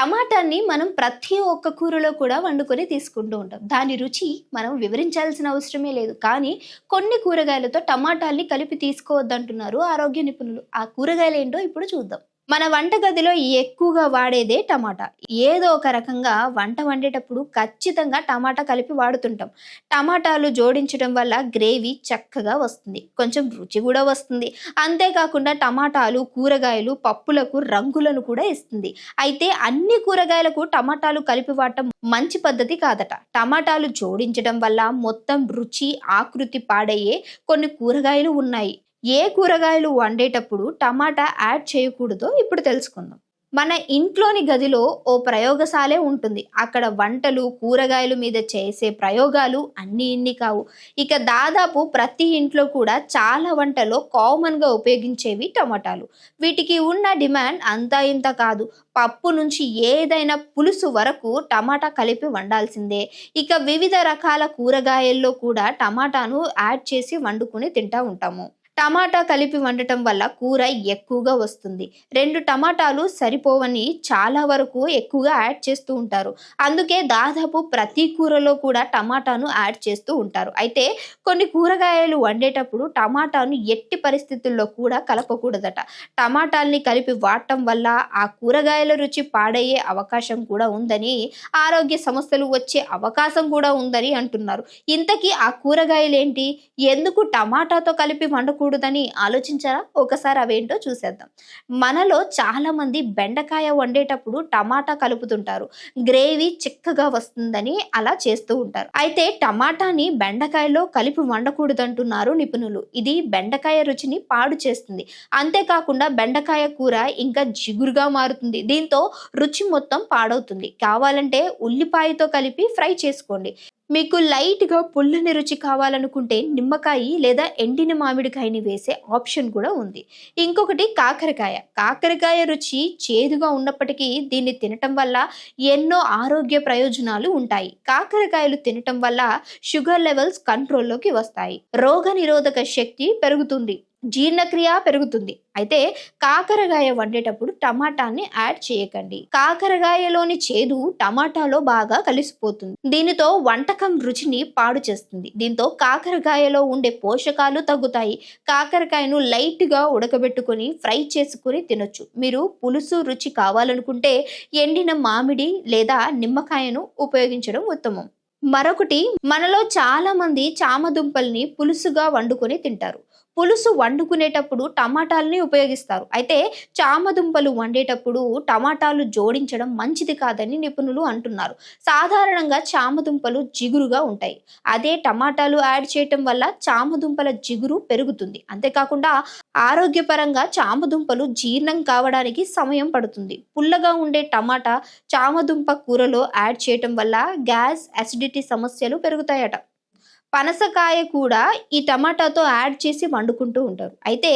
టమాటాని మనం ప్రతి ఒక్క కూరలో కూడా వండుకొని తీసుకుంటూ ఉంటాం. దాని రుచి మనం వివరించాల్సిన అవసరమే లేదు. కానీ కొన్ని కూరగాయలతో టమాటాల్ని కలిపి తీసుకోవద్దంటున్నారు ఆరోగ్య నిపుణులు. ఆ కూరగాయలు ఏంటో ఇప్పుడు చూద్దాం. మన వంటగదిలో ఎక్కువగా వాడేదే టమాటా. ఏదో ఒక రకంగా వంట వండేటప్పుడు ఖచ్చితంగా టమాటా కలిపి వాడుతుంటాం. టమాటాలు జోడించడం వల్ల గ్రేవీ చక్కగా వస్తుంది. కొంచెం రుచి కూడా వస్తుంది. అంతేకాకుండా టమాటాలు కూరగాయలు పప్పులకు రంగులను కూడా ఇస్తుంది. అయితే అన్ని కూరగాయలకు టమాటాలు కలిపి వాడటం మంచి పద్ధతి కాదట. టమాటాలు జోడించడం వల్ల మొత్తం రుచి ఆకృతి పాడయ్యే కొన్ని కూరగాయలు ఉన్నాయి. ఏ కూరగాయలు వండేటప్పుడు టమాటా యాడ్ చేయకూడదో ఇప్పుడు తెలుసుకుందాం. మన ఇంట్లోని గదిలో ఓ ప్రయోగశాలే ఉంటుంది. అక్కడ వంటలు కూరగాయల మీద చేసే ప్రయోగాలు అన్ని ఇన్ని కావు. ఇక దాదాపు ప్రతి ఇంట్లో కూడా చాలా వంటలో కామన్గా ఉపయోగించేవి టమాటాలు. వీటికి ఉన్న డిమాండ్ అంతా ఇంత కాదు. పప్పు నుంచి ఏదైనా పులుసు వరకు టమాటా కలిపి వండాల్సిందే. ఇక వివిధ రకాల కూరగాయల్లో కూడా టమాటాను యాడ్ చేసి వండుకుని తింటా ఉంటాము. టమాటా కలిపి వండటం వల్ల కూర ఎక్కువగా వస్తుంది. రెండు టమాటాలు సరిపోవని చాలా వరకు ఎక్కువగా యాడ్ చేస్తూ ఉంటారు. అందుకే దాదాపు ప్రతి కూరలో కూడా టమాటాను యాడ్ చేస్తూ ఉంటారు. అయితే కొన్ని కూరగాయలు వండేటప్పుడు టమాటాను ఎట్టి పరిస్థితుల్లో కూడా కలపకూడదట. టమాటాల్ని కలిపి వాడటం వల్ల ఆ కూరగాయల రుచి పాడయ్యే అవకాశం కూడా ఉందని ఆరోగ్య సమస్యలు వచ్చే అవకాశం కూడా ఉందని అంటున్నారు. ఇంతకీ ఆ కూరగాయలు ఏంటి ఎందుకు టమాటాతో కలిపి వండకూడదు? వండకూడదని ఆలోచించారా? ఒకసారి అవేంటో చూసేద్దాం. మనలో చాలా మంది బెండకాయ వండేటప్పుడు టమాటా కలుపుతుంటారు. గ్రేవీ చిక్కగా వస్తుందని అలా చేస్తూ ఉంటారు. అయితే టమాటాని బెండకాయలో కలిపి వండకూడదంటున్నారు నిపుణులు. ఇది బెండకాయ రుచిని పాడు చేస్తుంది. అంతేకాకుండా బెండకాయ కూర ఇంకా జిగురుగా మారుతుంది. దీంతో రుచి మొత్తం పాడవుతుంది. కావాలంటే ఉల్లిపాయతో కలిపి ఫ్రై చేసుకోండి. మీకు లైట్గా పుల్లని రుచి కావాలనుకుంటే నిమ్మకాయ లేదా ఎండిన మామిడికాయని వేసే ఆప్షన్ కూడా ఉంది. ఇంకొకటి కాకరకాయ. కాకరకాయ రుచి చేదుగా ఉన్నప్పటికీ దీన్ని తినటం వల్ల ఎన్నో ఆరోగ్య ప్రయోజనాలు ఉంటాయి. కాకరకాయలు తినటం వల్ల షుగర్ లెవెల్స్ కంట్రోల్లోకి వస్తాయి. రోగ నిరోధక శక్తి పెరుగుతుంది. జీర్ణక్రియ పెరుగుతుంది. అయితే కాకరకాయ వండేటప్పుడు టమాటాని యాడ్ చేయకండి. కాకరకాయలోని చేదు టమాటాలో బాగా కలిసిపోతుంది. దీనితో వంటకం రుచిని పాడు చేస్తుంది. దీంతో కాకరకాయలో ఉండే పోషకాలు తగ్గుతాయి. కాకరకాయను లైట్గా ఉడకబెట్టుకొని ఫ్రై చేసుకుని తినొచ్చు. మీరు పులుసు రుచి కావాలనుకుంటే ఎండిన మామిడి లేదా నిమ్మకాయను ఉపయోగించడం ఉత్తమం. మరొకటి మనలో చాలా మంది చామదుంపల్ని పులుసుగా వండుకొని తింటారు. పులుసు వండుకునేటప్పుడు టమాటాలని ఉపయోగిస్తారు. అయితే చామదుంపలు వండేటప్పుడు టమాటాలు జోడించడం మంచిది కాదని నిపుణులు అంటున్నారు. సాధారణంగా చామదుంపలు జిగురుగా ఉంటాయి. అదే టమాటాలు యాడ్ చేయటం వల్ల చామదుంపల జిగురు పెరుగుతుంది. అంతేకాకుండా ఆరోగ్యపరంగా చామదుంపలు జీర్ణం కావడానికి సమయం పడుతుంది. పుల్లగా ఉండే టమాటా చామదుంప కూరలో యాడ్ చేయటం వల్ల గ్యాస్ అసిడిటీ సమస్యలు పెరుగుతాయట. పనసకాయ కూడా ఈ టమాటాతో యాడ్ చేసి వండుకుంటూ ఉంటారు. అయితే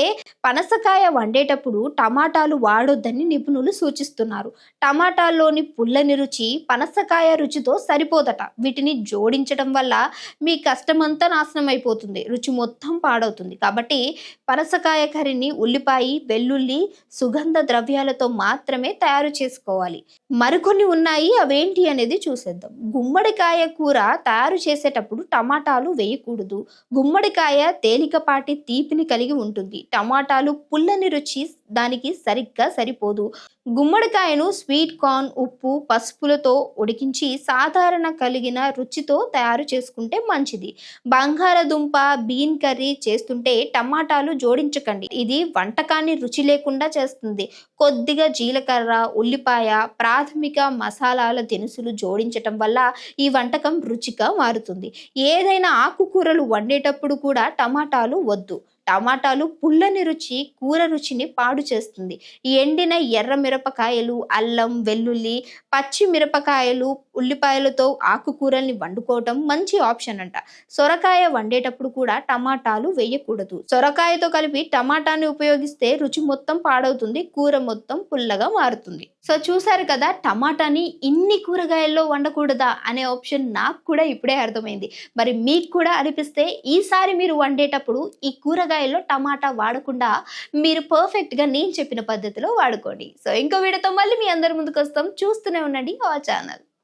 పనసకాయ వండేటప్పుడు టమాటాలు వాడొద్దని నిపుణులు సూచిస్తున్నారు. టమాటాల్లోని పుల్లని రుచి పనసకాయ రుచితో సరిపోదట. వీటిని జోడించడం వల్ల మీ కష్టమంతా నాశనం అయిపోతుంది రుచి మొత్తం పాడవుతుంది. కాబట్టి పనసకాయ కర్రీని ఉల్లిపాయ వెల్లుల్లి సుగంధ ద్రవ్యాలతో మాత్రమే తయారు చేసుకోవాలి. మరికొన్ని ఉన్నాయి. అవేంటి అనేది చూసేద్దాం. గుమ్మడికాయ కూర తయారు చేసేటప్పుడు టమాటాలు టమాటాలు వేయకూడదు. గుమ్మడికాయ తేలికపాటి తీపిని కలిగి ఉంటుంది. టమాటాలు పుల్లని రుచి దానికి సరిగ్గా సరిపోదు. గుమ్మడికాయను స్వీట్ కార్న్ ఉప్పు పసుపులతో ఉడికించి సాధారణ కలిగిన రుచితో తయారు చేసుకుంటే మంచిది. బంగాళదుంప బీన్ కర్రీ చేస్తుంటే టమాటాలు జోడించకండి. ఇది వంటకాన్ని రుచి లేకుండా చేస్తుంది. కొద్దిగా జీలకర్ర ఉల్లిపాయ ప్రాథమిక మసాలాల దినుసులు జోడించటం వల్ల ఈ వంటకం రుచిగా మారుతుంది. ఏదైనా ఆకుకూరలు వండేటప్పుడు కూడా టమాటాలు వద్దు. టమాటాలు పుల్లని రుచి కూర రుచిని పాడు చేస్తుంది. ఎండిన ఎర్ర మిరపకాయలు అల్లం వెల్లుల్లి పచ్చి మిరపకాయలు ఉల్లిపాయలతో ఆకుకూరల్ని వండుకోవటం మంచి ఆప్షన్ అంట. సొరకాయ వండేటప్పుడు కూడా టమాటాలు వేయకూడదు. సొరకాయతో కలిపి టమాటాని ఉపయోగిస్తే రుచి మొత్తం పాడవుతుంది కూర మొత్తం పుల్లగా మారుతుంది. సో చూసారు కదా టమాటాని ఇన్ని కూరగాయల్లో వండకూడదా అనే ఆప్షన్ నాకు కూడా ఇప్పుడే అర్థమైంది. మరి మీకు కూడా అనిపిస్తే ఈసారి మీరు వండేటప్పుడు ఈ కూరగాయల్లో టమాటా వాడకుండా మీరు పర్ఫెక్ట్గా నేను చెప్పిన పద్ధతిలో వాడుకోండి. సో ఇంకో వీడియోతో మళ్ళీ మీ అందరి ముందుకు వస్తాం. చూస్తూనే ఉండండి ఆ ఛానల్.